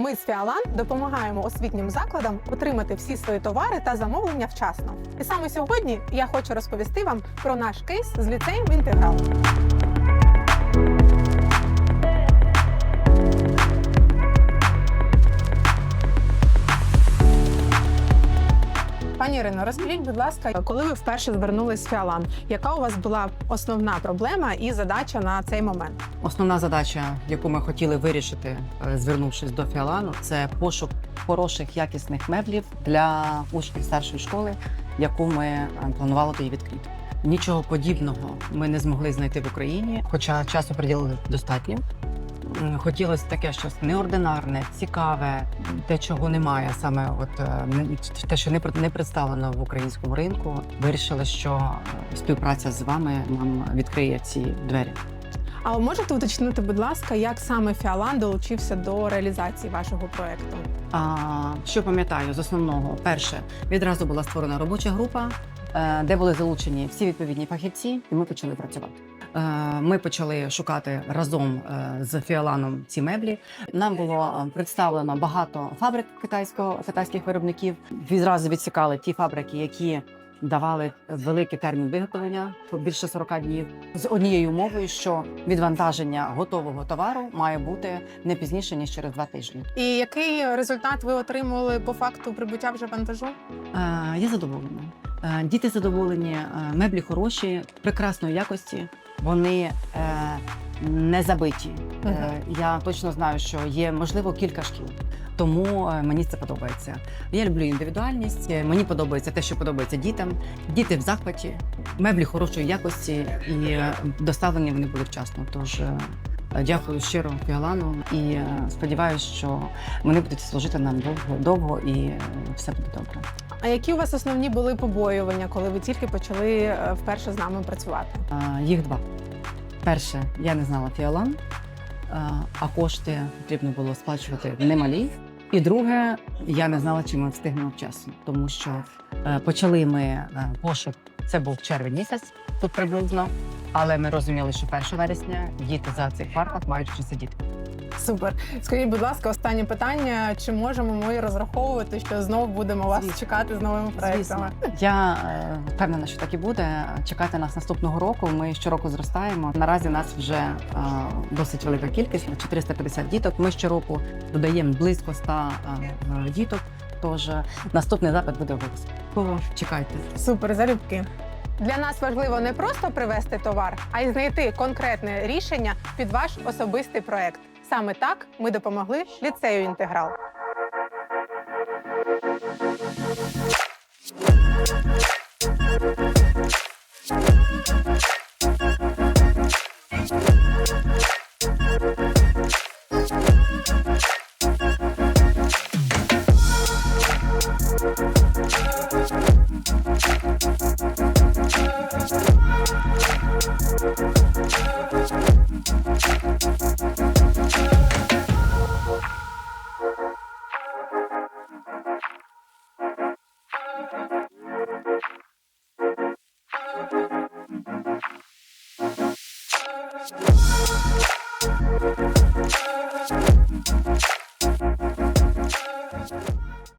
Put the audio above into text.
Ми з Фіалан допомагаємо освітнім закладам отримати всі свої товари та замовлення вчасно. І саме сьогодні я хочу розповісти вам про наш кейс з ліцеєм інтеграл. Ірино, розкажіть, будь ласка, коли ви вперше звернулись з Фіалан, яка у вас була основна проблема і задача на цей момент? Основна задача, яку ми хотіли вирішити, е, звернувшись до Фіалану, це пошук хороших якісних меблів для учнів старшої школи, яку ми е, планували тоді відкрити. Нічого подібного ми не змогли знайти в Україні, хоча часу приділили достатньо. Хотілося таке щось неординарне, цікаве, те, чого немає, саме от е, те, що не не представлено в українському ринку. Вирішили, що співпраця з вами нам відкриє ці двері. А можете уточнити, будь ласка, як саме Фіалан долучився до реалізації вашого проекту? А, що пам'ятаю з основного, перше відразу була створена робоча група, е, де були залучені всі відповідні фахівці, і ми почали працювати. Е, Ми почали шукати разом е, з Фіоланом ці меблі. Нам було е, представлено багато фабрик китайського китайських виробників. Відразу відсікали ті фабрики, які давали великий термін виготовлення більше 40 днів, з однією умовою, що відвантаження готового товару має бути не пізніше ніж через два тижні. І який результат ви отримали по факту прибуття вже вантажу? Я задоволена. Діти задоволені, меблі хороші, прекрасної якості. Вони е, не забиті. Е, Я точно знаю, що є можливо кілька шкіл. Тому е, мені це подобається. Я люблю індивідуальність. е, Мені подобається те, що подобається дітям. Діти в захваті, меблі хорошої якості і е, доставлені вони були вчасно. Тож е, дякую щиро Фіолану і е, сподіваюся, що вони будуть служити нам довго, довго і е, все буде добре. А які у вас основні були побоювання, коли ви тільки почали е, вперше з нами працювати? Їх два. Перше, я не знала фіолан, а, кошти потрібно було сплачувати немалі. І друге, я не знала, чи ми встигнемо вчасно, тому що почали ми пошук. Це був червень місяць, тут приблизно. Але ми розуміли, що 1 вересня діти за цих партах мають вже сидіти. Супер. Скажіть, будь ласка, останнє питання: чи можемо ми розраховувати, що знову будемо вас Звісно. чекати з новими проектами? Я е, впевнена, що так і буде. Чекати нас наступного року. Ми щороку зростаємо. Наразі нас вже е, досить велика кількість 450 діток. Ми щороку додаємо близько 100 е, діток. Тож наступний запит буде обов'язково. Чекайте. Супер, залюбки. Для нас важливо не просто привезти товар, а й знайти конкретне рішення під ваш особистий проект. Саме так ми допомогли ліцею інтеграл. Thank